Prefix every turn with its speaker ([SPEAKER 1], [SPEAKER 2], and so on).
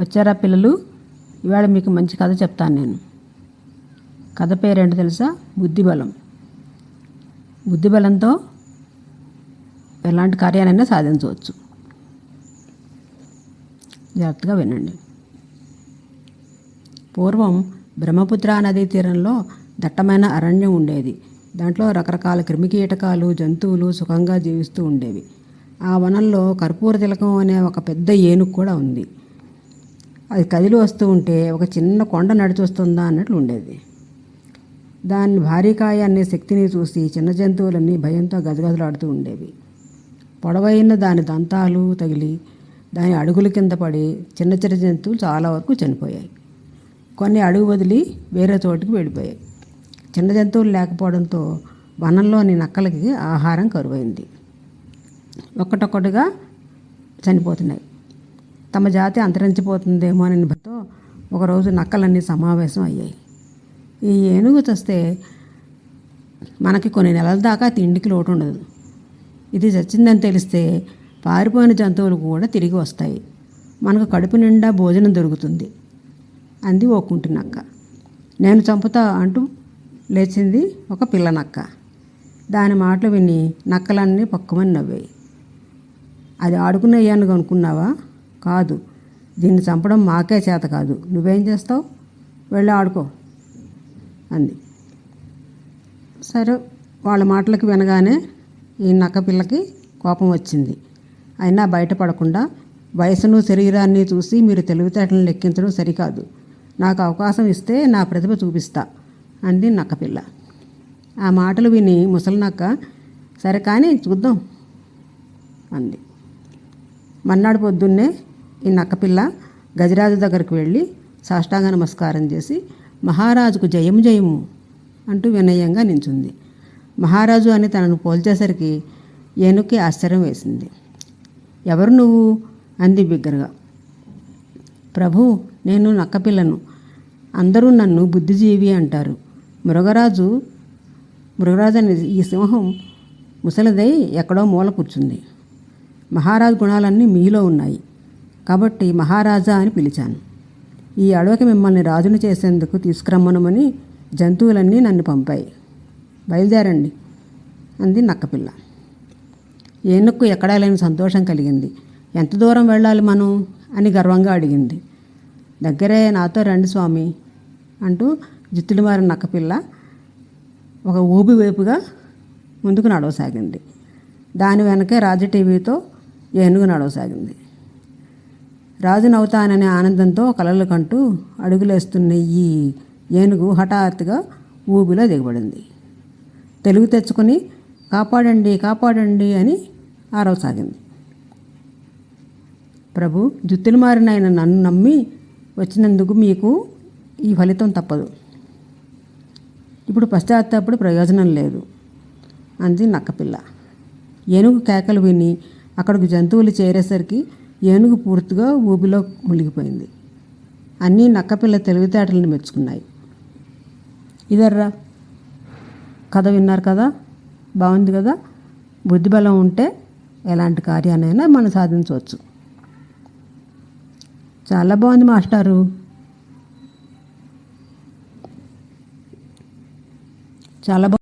[SPEAKER 1] వచ్చారా పిల్లలు? ఇవాళ మీకు మంచి కథ చెప్తాను నేను. కథ పేరేంటో తెలుసా? బుద్ధిబలం. బుద్ధిబలంతో ఎలాంటి కార్యాలైనా సాధించవచ్చు. జాగ్రత్తగా వినండి. పూర్వం బ్రహ్మపుత్ర నదీ తీరంలో దట్టమైన అరణ్యం ఉండేది. దాంట్లో రకరకాల క్రిమికీటకాలు జంతువులు సుఖంగా జీవిస్తూ ఉండేవి. ఆ వనంలో కర్పూర తిలకం అనే ఒక పెద్ద ఏనుగు కూడా ఉంది. అది కదిలి వస్తూ ఉంటే ఒక చిన్న కొండ నడిచి వస్తుందా అన్నట్లు ఉండేది. దాని భారీకాయ అనే శక్తిని చూసి చిన్న జంతువులన్నీ భయంతో గజగజలాడుతూ ఉండేవి. పొడవైన దాని దంతాలు తగిలి దాని అడుగుల కింద పడి చిన్న చిన్న జంతువులు చాలా వరకు చనిపోయాయి. కొన్ని అడుగు వదిలి వేరే చోటుకి వెళ్ళిపోయాయి. చిన్న జంతువులు లేకపోవడంతో వనంలోని నక్కలకి ఆహారం కరువైంది. ఒక్కటొక్కటిగా చనిపోతున్నాయి. తమ జాతి అంతరించిపోతుందేమో అని భయంతో ఒకరోజు నక్కలన్నీ సమావేశం అయ్యాయి. ఈ ఏనుగు చస్తే మనకి కొన్ని నెలల దాకా తిండికి లోటు ఉండదు ఇది చచ్చిందని తెలిస్తే పారిపోయిన జంతువులు కూడా తిరిగి వస్తాయి. మనకు కడుపు నిండా భోజనం దొరుకుతుంది. అంది ఓ నక్క. నేను చంపుతా అంటూ లేచింది ఒక పిల్ల నక్క. దాని మాటలు విని నక్కలన్నీ పక్కమని నవ్వాయి. అది ఆడుకునే ఏనుగు అనుకున్నావా? కాదు. దీన్ని చంపడం మాకే చేత కాదు. నువ్వేం చేస్తావు? వెళ్ళి ఆడుకో అంది. సరే వాళ్ళ మాటలకు వినగానే ఈ నక్క పిల్లకి కోపం వచ్చింది. అయినా బయటపడకుండా వయసును శరీరాన్ని చూసి మీరు తెలివితేటలను లెక్కించడం సరికాదు. నాకు అవకాశం ఇస్తే నా ప్రతిభ చూపిస్తా అంది నక్కపిల్ల ఆ మాటలు విని ముసలినక్క సరే కానీ చూద్దాం అంది. మన్నాడు పొద్దున్నే ఈ నక్కపిల్ల గజరాజు దగ్గరికి వెళ్ళి సాష్టాంగ నమస్కారం చేసి మహారాజుకు జయము జయము అంటూ వినయంగా నించుంది. మహారాజు అని తనను పోల్చేసరికి ఏనుక్కి ఆశ్చర్యం వేసింది. ఎవరు నువ్వు? అంది బిగ్గరగా. ప్రభు నేను నక్కపిల్లను అందరూ నన్ను బుద్ధిజీవి అంటారు. మృగరాజు మృగరాజు అనే ఈ సింహం ముసలిదై ఎక్కడో మూల కూర్చుంది. మహారాజు గుణాలన్నీ మీలో ఉన్నాయి. కాబట్టి మహారాజా అని పిలిచాను. ఈ అడవికి మిమ్మల్ని రాజును చేసేందుకు తీసుకురమ్మనమని జంతువులన్నీ నన్ను పంపాయి. బయలుదేరండి అంది నక్కపిల్ల. ఏనుక్కు ఎక్కడా లేని సంతోషం కలిగింది. ఎంత దూరం వెళ్ళాలి మనం? అని గర్వంగా అడిగింది. దగ్గరే నాతో రండి స్వామి అంటూ జిత్తులు నక్కపిల్ల ఒక ఊబి వైపుగా ముందుకు నడవసాగింది. దాని వెనకే రాజు టీవీతో ఏనుగు నడవసాగింది. రాజునవుతాననే ఆనందంతో కలలు కంటూ అడుగులేస్తున్న ఈ ఏనుగు హఠాత్తుగా ఊబిలో దిగబడింది. తెలుగు తెచ్చుకొని కాపాడండి కాపాడండి అని ఆరవసాగింది ప్రభు జుత్తులు మారిన ఆయన నన్ను నమ్మి వచ్చినందుకు మీకు ఈ ఫలితం తప్పదు. ఇప్పుడు పశ్చాత్తాపడి ప్రయోజనం లేదు అంది నక్కపిల్ల. ఏనుగు కేకలు విని అక్కడికి జంతువులు చేరేసరికి ఏనుగు పూర్తిగా ఊబిలో మునిగిపోయింది. అన్నీ నక్కపిల్ల తెలివితేటలను మెచ్చుకున్నాయి. ఇదర్రా కథ విన్నారు కదా? బాగుంది కదా? బుద్ధిబలం ఉంటే ఎలాంటి కార్యాన్నైనా మనం సాధించవచ్చు. చాలా బాగుంది మాస్టారు. చాలా బాగుంది